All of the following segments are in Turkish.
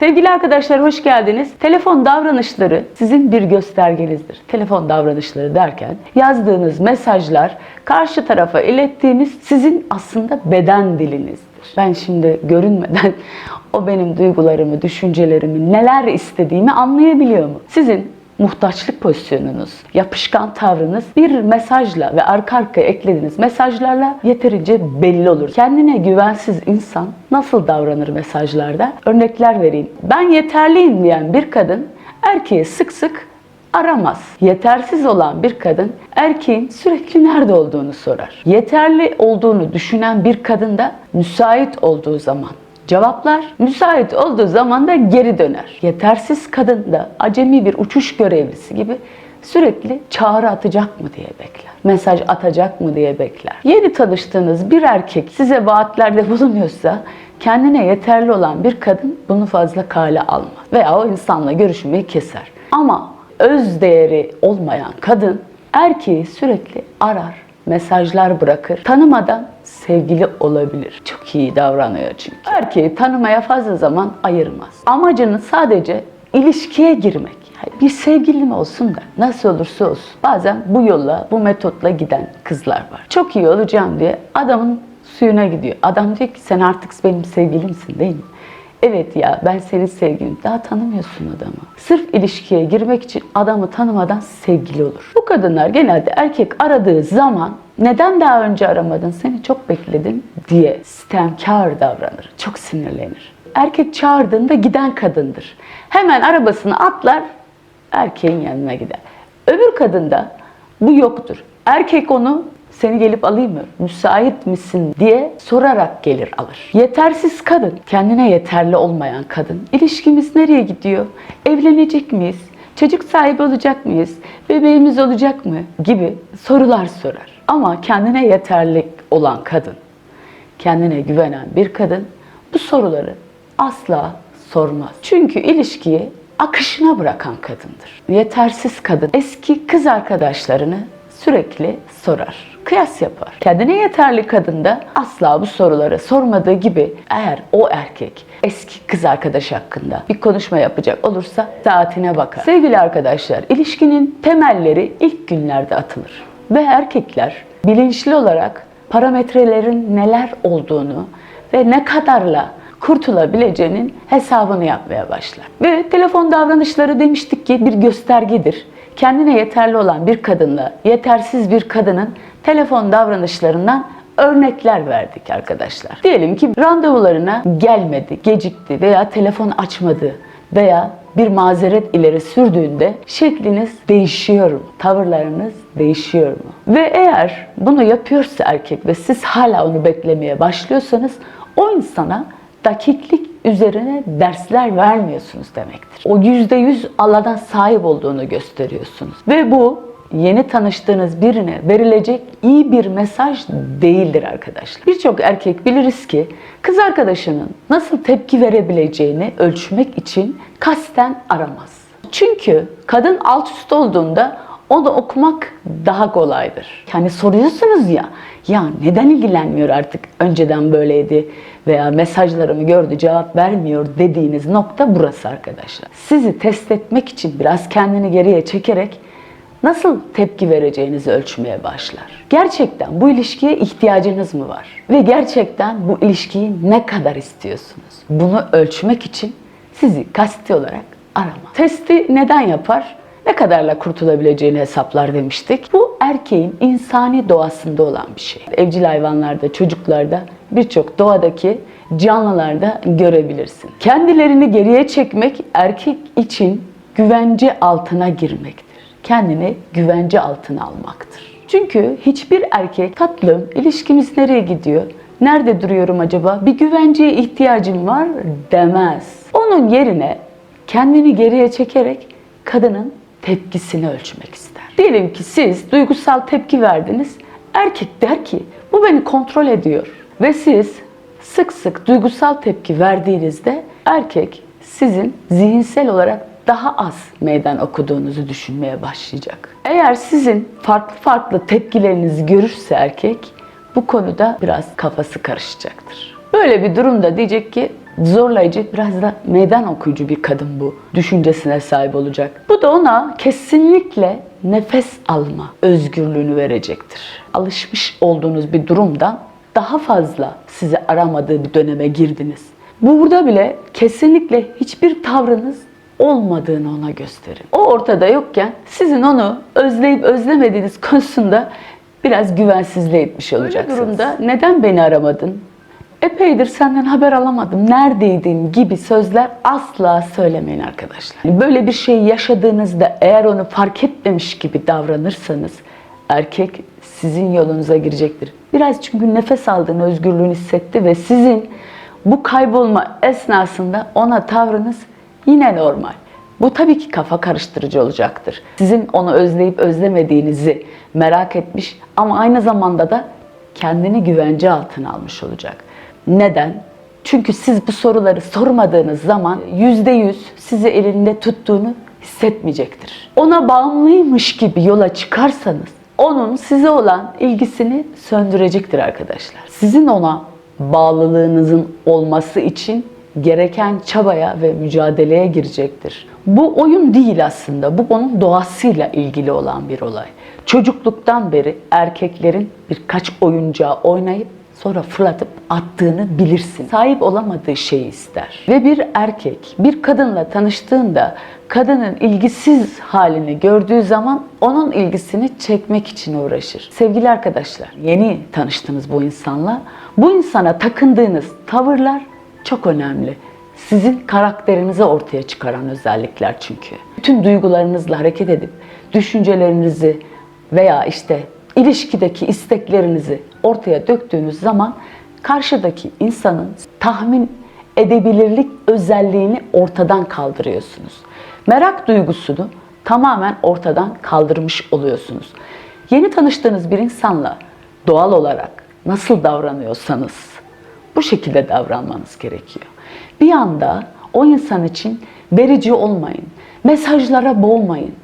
Sevgili arkadaşlar hoş geldiniz. Telefon davranışları sizin bir göstergenizdir. Telefon davranışları derken yazdığınız mesajlar karşı tarafa ilettiğiniz sizin aslında beden dilinizdir. Ben şimdi görünmeden o benim duygularımı, düşüncelerimi, neler istediğimi anlayabiliyor mu? Sizin muhtaçlık pozisyonunuz, yapışkan tavrınız bir mesajla ve arka arkaya eklediğiniz mesajlarla yeterince belli olur. Kendine güvensiz insan nasıl davranır mesajlarda? Örnekler vereyim. Ben yeterliyim diyen bir kadın erkeği sık sık aramaz. Yetersiz olan bir kadın erkeğin sürekli nerede olduğunu sorar. Yeterli olduğunu düşünen bir kadın da müsait olduğu zaman Cevaplar müsait olduğu zaman da geri döner. Yetersiz kadın da acemi bir uçuş görevlisi gibi sürekli çağrı atacak mı diye bekler. Mesaj atacak mı diye bekler. Yeni tanıştığınız bir erkek size vaatlerde bulunuyorsa kendine yeterli olan bir kadın bunu fazla kale almaz. Veya o insanla görüşmeyi keser. Ama öz değeri olmayan kadın erkeği sürekli arar, mesajlar bırakır. Tanımadan sevgili olabilir. Çok iyi davranıyor çünkü. Erkeği tanımaya fazla zaman ayırmaz. Amacını sadece ilişkiye girmek. Bir sevgilim olsun da nasıl olursa olsun. Bazen bu yolla, bu metotla giden kızlar var. Çok iyi olacağım diye adamın suyuna gidiyor. Adam diyor ki sen artık benim sevgilimsin değil mi? Evet ya ben senin sevgilim. Daha tanımıyorsun adamı. Sırf ilişkiye girmek için adamı tanımadan sevgili olur. Bu kadınlar genelde erkek aradığı zaman neden daha önce aramadın seni çok bekledim diye sistemkar davranır. Çok sinirlenir. Erkek çağırdığında giden kadındır. Hemen arabasını atlar erkeğin yanına gider. Öbür kadında bu yoktur. Erkek onu seni gelip alayım mı? Müsait misin diye sorarak gelir alır. Yetersiz kadın, kendine yeterli olmayan kadın. İlişkimiz nereye gidiyor? Evlenecek miyiz? Çocuk sahibi olacak mıyız? Bebeğimiz olacak mı? Gibi sorular sorar. Ama kendine yeterli olan kadın, kendine güvenen bir kadın bu soruları asla sormaz. Çünkü ilişkiyi akışına bırakan kadındır. Yetersiz kadın eski kız arkadaşlarını sürekli sorar. Kıyas yapar. Kendine yeterli kadın da asla bu soruları sormadığı gibi eğer o erkek eski kız arkadaş hakkında bir konuşma yapacak olursa saatine bakar. Sevgili arkadaşlar, ilişkinin temelleri ilk günlerde atılır. Ve erkekler bilinçli olarak parametrelerin neler olduğunu ve ne kadarla kurtulabileceğinin hesabını yapmaya başlar. Ve telefon davranışları demiştik ki bir göstergedir. Kendine yeterli olan bir kadınla yetersiz bir kadının telefon davranışlarından örnekler verdik arkadaşlar. Diyelim ki randevularına gelmedi, gecikti veya telefon açmadı veya bir mazeret ileri sürdüğünde şekliniz değişiyor mu? Tavırlarınız değişiyor mu? Ve eğer bunu yapıyorsa erkek ve siz hala onu beklemeye başlıyorsanız o insana dakiklik üzerine dersler vermiyorsunuz demektir. O yüzde yüz Allah'tan sahip olduğunu gösteriyorsunuz. Ve bu yeni tanıştığınız birine verilecek iyi bir mesaj değildir arkadaşlar. Birçok erkek biliriz ki kız arkadaşının nasıl tepki verebileceğini ölçmek için kasten aramaz. Çünkü kadın alt üst olduğunda onu okumak daha kolaydır. Yani soruyorsunuz ya, ya neden ilgilenmiyor artık önceden böyleydi veya mesajlarımı gördü cevap vermiyor dediğiniz nokta burası arkadaşlar. Sizi test etmek için biraz kendini geriye çekerek nasıl tepki vereceğinizi ölçmeye başlar. Gerçekten bu ilişkiye ihtiyacınız mı var? Ve gerçekten bu ilişkiyi ne kadar istiyorsunuz? Bunu ölçmek için sizi kasti olarak aramaz. Testi neden yapar? Ne kadarla kurtulabileceğini hesaplar demiştik. Bu erkeğin insani doğasında olan bir şey. Evcil hayvanlarda, çocuklarda, birçok doğadaki canlılarda görebilirsin. Kendilerini geriye çekmek erkek için güvence altına girmektir kendini güvence altına almaktır. Çünkü hiçbir erkek tatlım ilişkimiz nereye gidiyor? Nerede duruyorum acaba? Bir güvenceye ihtiyacım var demez. Onun yerine kendini geriye çekerek kadının tepkisini ölçmek ister. Diyelim ki siz duygusal tepki verdiniz. Erkek der ki bu beni kontrol ediyor. Ve siz sık sık duygusal tepki verdiğinizde erkek sizin zihinsel olarak daha az meydan okuduğunuzu düşünmeye başlayacak. Eğer sizin farklı farklı tepkilerinizi görürse erkek bu konuda biraz kafası karışacaktır. Böyle bir durumda diyecek ki zorlayıcı, biraz da meydan okuyucu bir kadın bu düşüncesine sahip olacak. Bu da ona kesinlikle nefes alma özgürlüğünü verecektir. Alışmış olduğunuz bir durumdan daha fazla sizi aramadığı bir döneme girdiniz. Burada bile kesinlikle hiçbir tavrınız olmadığını ona gösterin. O ortada yokken sizin onu özleyip özlemediğiniz konusunda biraz güvensizliğe etmiş olacaksınız. durumda neden beni aramadın? Epeydir senden haber alamadım. Neredeydin gibi sözler asla söylemeyin arkadaşlar. Böyle bir şey yaşadığınızda eğer onu fark etmemiş gibi davranırsanız erkek sizin yolunuza girecektir. Biraz çünkü nefes aldığını, özgürlüğünü hissetti ve sizin bu kaybolma esnasında ona tavrınız yine normal. Bu tabii ki kafa karıştırıcı olacaktır. Sizin onu özleyip özlemediğinizi merak etmiş ama aynı zamanda da kendini güvence altına almış olacak. Neden? Çünkü siz bu soruları sormadığınız zaman yüzde yüz sizi elinde tuttuğunu hissetmeyecektir. Ona bağımlıymış gibi yola çıkarsanız onun size olan ilgisini söndürecektir arkadaşlar. Sizin ona bağlılığınızın olması için gereken çabaya ve mücadeleye girecektir. Bu oyun değil aslında. Bu onun doğasıyla ilgili olan bir olay. Çocukluktan beri erkeklerin birkaç oyuncağı oynayıp sonra fırlatıp attığını bilirsin. Sahip olamadığı şeyi ister. Ve bir erkek bir kadınla tanıştığında kadının ilgisiz halini gördüğü zaman onun ilgisini çekmek için uğraşır. Sevgili arkadaşlar, yeni tanıştınız bu insanla. Bu insana takındığınız tavırlar çok önemli. Sizin karakterinizi ortaya çıkaran özellikler çünkü. Bütün duygularınızla hareket edip düşüncelerinizi veya işte ilişkideki isteklerinizi ortaya döktüğünüz zaman karşıdaki insanın tahmin edebilirlik özelliğini ortadan kaldırıyorsunuz. Merak duygusunu tamamen ortadan kaldırmış oluyorsunuz. Yeni tanıştığınız bir insanla doğal olarak nasıl davranıyorsanız bu şekilde davranmanız gerekiyor. Bir anda o insan için verici olmayın. Mesajlara boğmayın.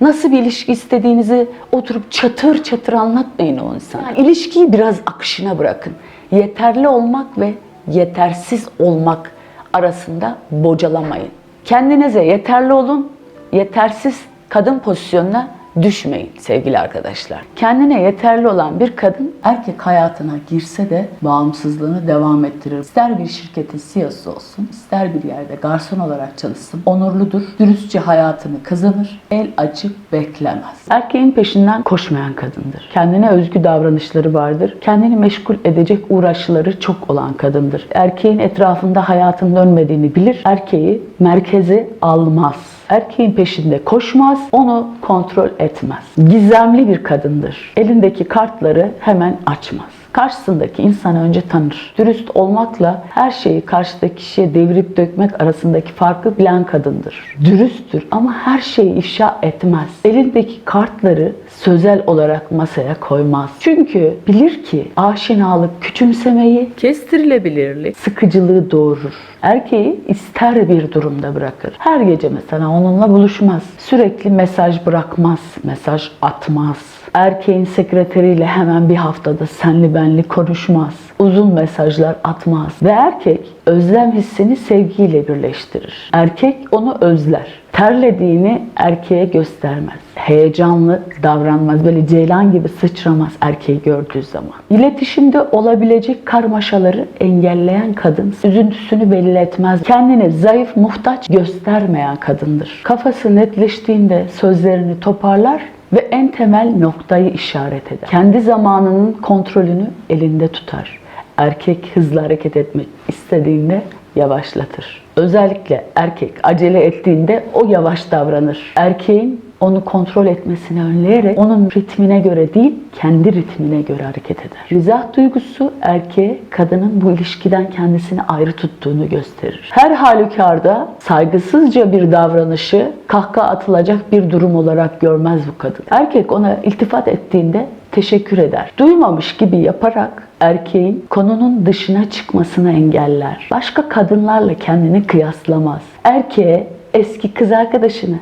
Nasıl bir ilişki istediğinizi oturup çatır çatır anlatmayın o insana. Yani ilişkiyi biraz akışına bırakın. Yeterli olmak ve yetersiz olmak arasında bocalamayın. Kendinize yeterli olun, yetersiz kadın pozisyonuna düşmeyin sevgili arkadaşlar. Kendine yeterli olan bir kadın erkek hayatına girse de bağımsızlığını devam ettirir. İster bir şirketin CEO'su olsun, ister bir yerde garson olarak çalışsın. Onurludur, dürüstçe hayatını kazanır, el açıp beklemez. Erkeğin peşinden koşmayan kadındır. Kendine özgü davranışları vardır. Kendini meşgul edecek uğraşları çok olan kadındır. Erkeğin etrafında hayatın dönmediğini bilir. Erkeği merkeze almaz. Erkeğin peşinde koşmaz, onu kontrol etmez. Gizemli bir kadındır. Elindeki kartları hemen açmaz. Karşısındaki insanı önce tanır. Dürüst olmakla her şeyi karşıdaki kişiye devirip dökmek arasındaki farkı bilen kadındır. Dürüsttür ama her şeyi ifşa etmez. Elindeki kartları sözel olarak masaya koymaz. Çünkü bilir ki aşinalık küçümsemeyi, kestirilebilirlik, sıkıcılığı doğurur. Erkeği ister bir durumda bırakır. Her gece mesela onunla buluşmaz. Sürekli mesaj bırakmaz, mesaj atmaz. Erkeğin sekreteriyle hemen bir haftada senli benli konuşmaz. Uzun mesajlar atmaz. Ve erkek özlem hissini sevgiyle birleştirir. Erkek onu özler. Terlediğini erkeğe göstermez. Heyecanlı davranmaz. Böyle ceylan gibi sıçramaz erkeği gördüğü zaman. İletişimde olabilecek karmaşaları engelleyen kadın üzüntüsünü belli etmez. Kendini zayıf, muhtaç göstermeyen kadındır. Kafası netleştiğinde sözlerini toparlar ve en temel noktayı işaret eder. Kendi zamanının kontrolünü elinde tutar. Erkek hızlı hareket etmek istediğinde yavaşlatır. Özellikle erkek acele ettiğinde o yavaş davranır. Erkeğin onu kontrol etmesini önleyerek onun ritmine göre değil, kendi ritmine göre hareket eder. Mizah duygusu erkeğe kadının bu ilişkiden kendisini ayrı tuttuğunu gösterir. Her halükarda saygısızca bir davranışı kahkaha atılacak bir durum olarak görmez bu kadın. Erkek ona iltifat ettiğinde teşekkür eder. Duymamış gibi yaparak erkeğin konunun dışına çıkmasını engeller. Başka kadınlarla kendini kıyaslamaz. Erkeğe eski kız arkadaşını,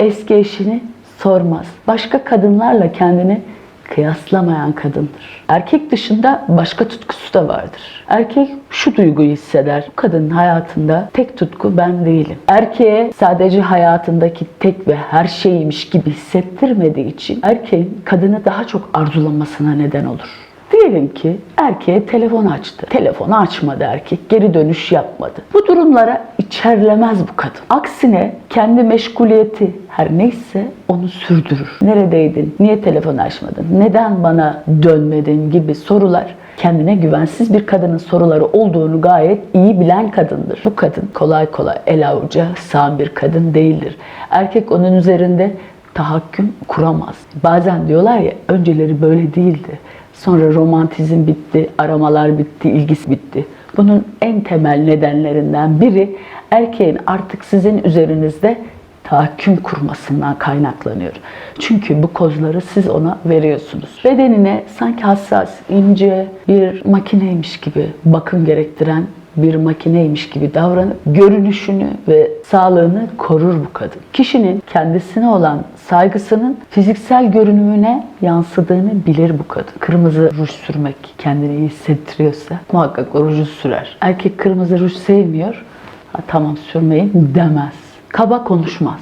eski eşini sormaz. Başka kadınlarla kendini kıyaslamayan kadındır. Erkek dışında başka tutkusu da vardır. Erkek şu duyguyu hisseder. Bu kadının hayatında tek tutku ben değilim. Erkeğe sadece hayatındaki tek ve her şeymiş gibi hissettirmediği için erkeğin kadını daha çok arzulamasına neden olur. Diyelim ki erkeğe telefon açtı. Telefonu açmadı erkek. Geri dönüş yapmadı. Bu durumlara içerlemez bu kadın. Aksine kendi meşguliyeti her neyse onu sürdürür. Neredeydin? Niye telefon açmadın? Neden bana dönmedin gibi sorular kendine güvensiz bir kadının soruları olduğunu gayet iyi bilen kadındır. Bu kadın kolay kolay el avuca sağan bir kadın değildir. Erkek onun üzerinde tahakküm kuramaz. Bazen diyorlar ya önceleri böyle değildi. Sonra romantizm bitti, aramalar bitti, ilgisi bitti. Bunun en temel nedenlerinden biri erkeğin artık sizin üzerinizde tahakküm kurmasından kaynaklanıyor. Çünkü bu kozları siz ona veriyorsunuz. Bedenine sanki hassas, ince bir makineymiş gibi bakım gerektiren bir makineymiş gibi davranıp görünüşünü ve sağlığını korur bu kadın. Kişinin kendisine olan saygısının fiziksel görünümüne yansıdığını bilir bu kadın. Kırmızı ruj sürmek kendini iyi hissettiriyorsa muhakkak o ruju sürer. Erkek kırmızı ruj sevmiyor. Ha, tamam sürmeyin demez. Kaba konuşmaz.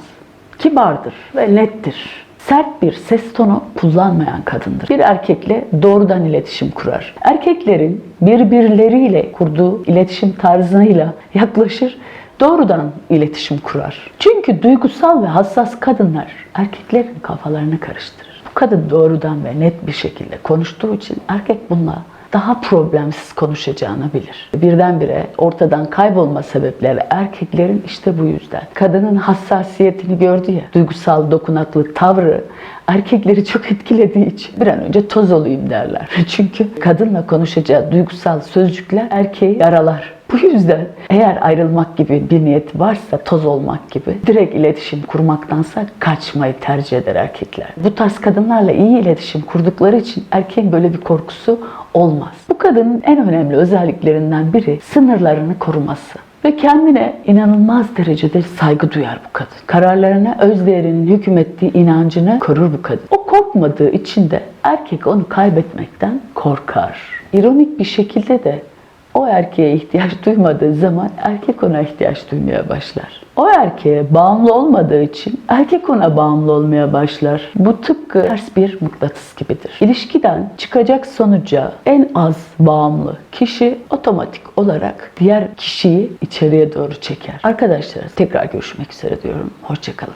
Kibardır ve nettir. Sert bir ses tonu kullanmayan kadındır. Bir erkekle doğrudan iletişim kurar. Erkeklerin birbirleriyle kurduğu iletişim tarzıyla yaklaşır, doğrudan iletişim kurar. Çünkü duygusal ve hassas kadınlar erkeklerin kafalarını karıştırır. Bu kadın doğrudan ve net bir şekilde konuştuğu için erkek bununla daha problemsiz konuşacağını bilir. Birdenbire ortadan kaybolma sebepleri erkeklerin işte bu yüzden. Kadının hassasiyetini gördü ya, duygusal dokunaklı tavrı erkekleri çok etkilediği için bir an önce toz olayım derler. Çünkü kadınla konuşacağı duygusal sözcükler erkeği yaralar. Bu yüzden eğer ayrılmak gibi bir niyet varsa toz olmak gibi direkt iletişim kurmaktansa kaçmayı tercih eder erkekler. Bu tarz kadınlarla iyi iletişim kurdukları için erkeğin böyle bir korkusu olmaz. Bu kadının en önemli özelliklerinden biri sınırlarını koruması ve kendine inanılmaz derecede saygı duyar bu kadın. Kararlarına öz değerinin hükmettiği inancını korur bu kadın. O korkmadığı için de erkek onu kaybetmekten korkar. İronik bir şekilde de o erkeğe ihtiyaç duymadığı zaman erkek ona ihtiyaç duymaya başlar. O erkeğe bağımlı olmadığı için erkek ona bağımlı olmaya başlar. Bu tıpkı ters bir mıknatıs gibidir. İlişkiden çıkacak sonuca en az bağımlı kişi otomatik olarak diğer kişiyi içeriye doğru çeker. Arkadaşlar tekrar görüşmek üzere diyorum. Hoşçakalın.